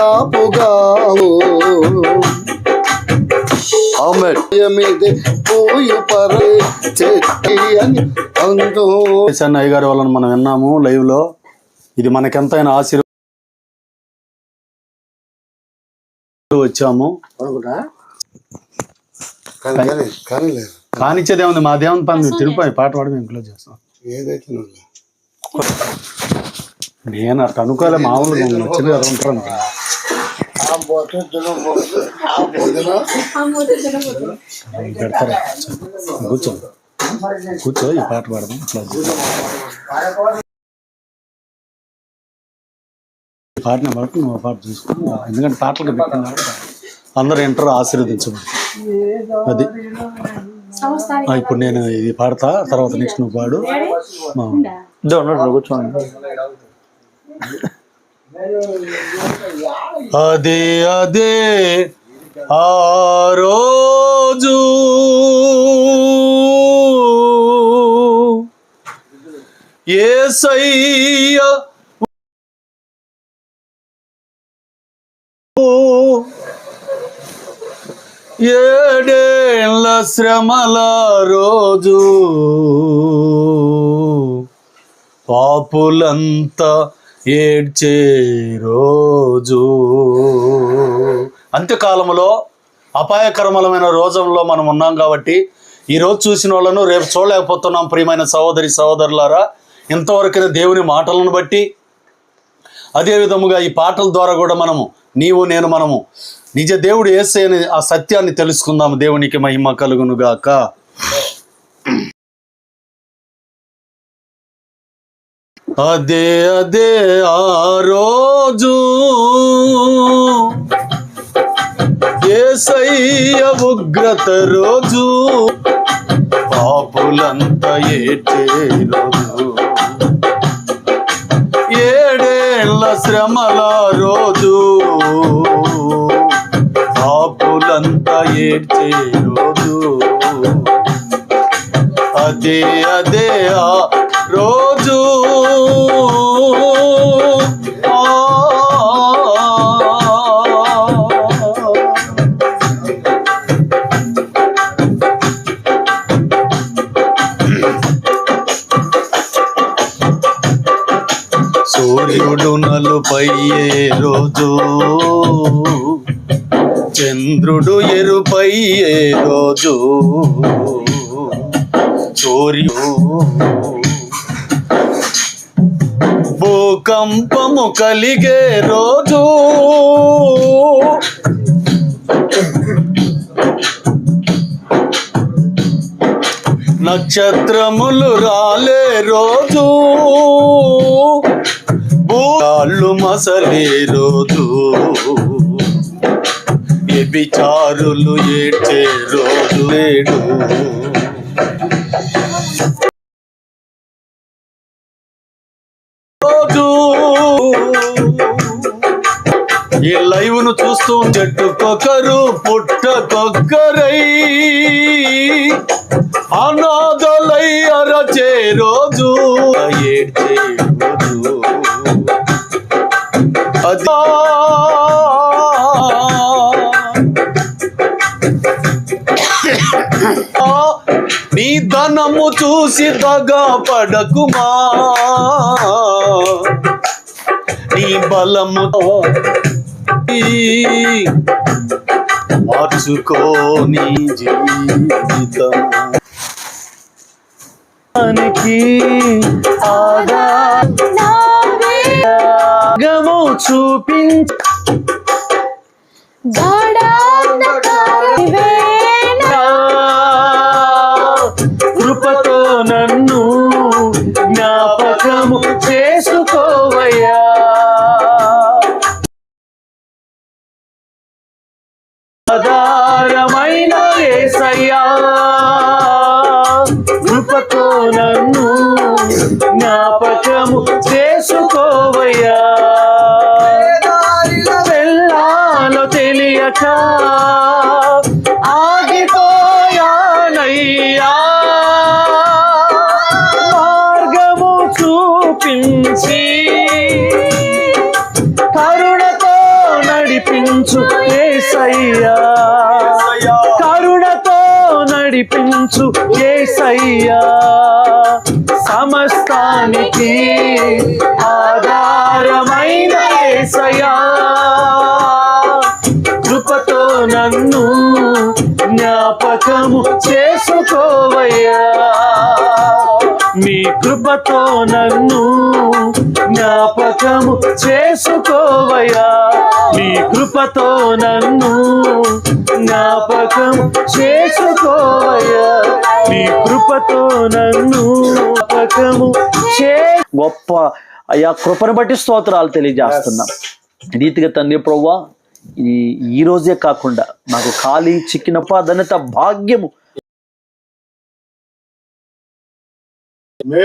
కాపుగావు. చేశాను అయ్యగారి వాళ్ళని మనం విన్నాము లైవ్లో. ఇది మనకెంతైనా ఆశీర్వాదం వచ్చాము. అనుకుంటా కానీ కానీ కానీ లేదు. కానిచ్చేదే ఉంది మా దేవుని పని తిరుపతి పాట పాడి మేము క్లోజ్ చేస్తాం. ఏదైతే నేను అట్లా అనుకోలే బొట్టు ఆ బొట్టున పెడతారా కూర్చో కూర్చో ఈ పాట పాడదాం. ఈ పాటని పాటు నువ్వు ఆ పాట చూసుకో ఎందుకంటే పాటలు పెట్టిన అందరూ ఎంటర్ ఆశీర్వదించబడి అది ఇప్పుడు నేను ఇది పాడతా తర్వాత నెక్స్ట్ నువ్వు పాడు. కూర్చోండి అదే అదే ఆ రోజు. ఏసయ్య ఏడేళ్ళ శ్రమల రోజు. పాపులంతా ఏడ్చే రోజు అంత్యకాలంలో అపాయకరమలమైన రోజుల్లో మనం ఉన్నాం కాబట్టి ఈ రోజు చూసిన వాళ్ళను రేపు చూడలేకపోతున్నాం ప్రియమైన సహోదరి సహోదరులారా. ఇంతవరకైనా దేవుని మాటలను బట్టి అదేవిధముగా ఈ పాటల ద్వారా కూడా మనము నీవు నేను మనము నిజ దేవుడు ఏసే ఆ సత్యాన్ని తెలుసుకుందాము దేవునికి మహిమ కలుగును అదే అదే ఆ రోజు. ఏసయ్య ఉగ్రత రోజు. పాపులంత ఏటే రోజు. ఏడేళ్ళ శ్రమల రోజు. పాపులంత ఏడ్చే రోజు. అదే అదే ఆ రోజు. చంద్రుడు నలుపయ్యే రోజు. చంద్రుడు ఎరుపయ్యే రోజు. సూర్యు భూకంపము కలిగే రోజు. నక్షత్రములు రాలే రోజు. భూకాళ్ళు మసలే రోజు. వ్యభిచారులు ఏడ్చే రోజు లేడు రోజు. ఈ లైవ్ను చూస్తూ చెట్టుకొకరు పుట్టకొక్కరై. అనాథలై అరచే రోజు. ఏడ్చే నీ ధనము చూసి దగా పడకుమా? నీ బలము మార్చుకోని జీవితము. దానికి ఆదాగము చూపించ. కృపతో నన్ను జ్ఞాపకము చేసుకోవయ్యా. ఆధారమైన ఏసయ్యా. కృపతో నన్ను జ్ఞాపకము చేసుకోవయ్యా. తెలియక ఆగిపోయానయ్యా. మార్గము చూపించి కరుణతో నడిపించు ఏసయ్యా. కరుణతో నడిపించు ఏసయ్యా. సమస్తానికి ఆధారమైన ఏసయ్యా. నన్ను జ్ఞాపకము చేసుకోవయ్యా. మీ కృపతో నన్ను జ్ఞాపకము చేసుకోవయ్యా. మీ కృపతో నన్ను జ్ఞాపకము చేసుకోవయ్యా. మీ కృపతో నన్ను జ్ఞాపకము చే గొప్ప అయ్యా కృపను బట్టి స్తోత్రాలు తెలియజేస్తున్నాం. రీతిగా తండ్రి ప్రవ్వా ఈ ఈ రోజే కాకుండా నాకు ఖాళీ చిక్కినప్ప ధన్యత భాగ్యము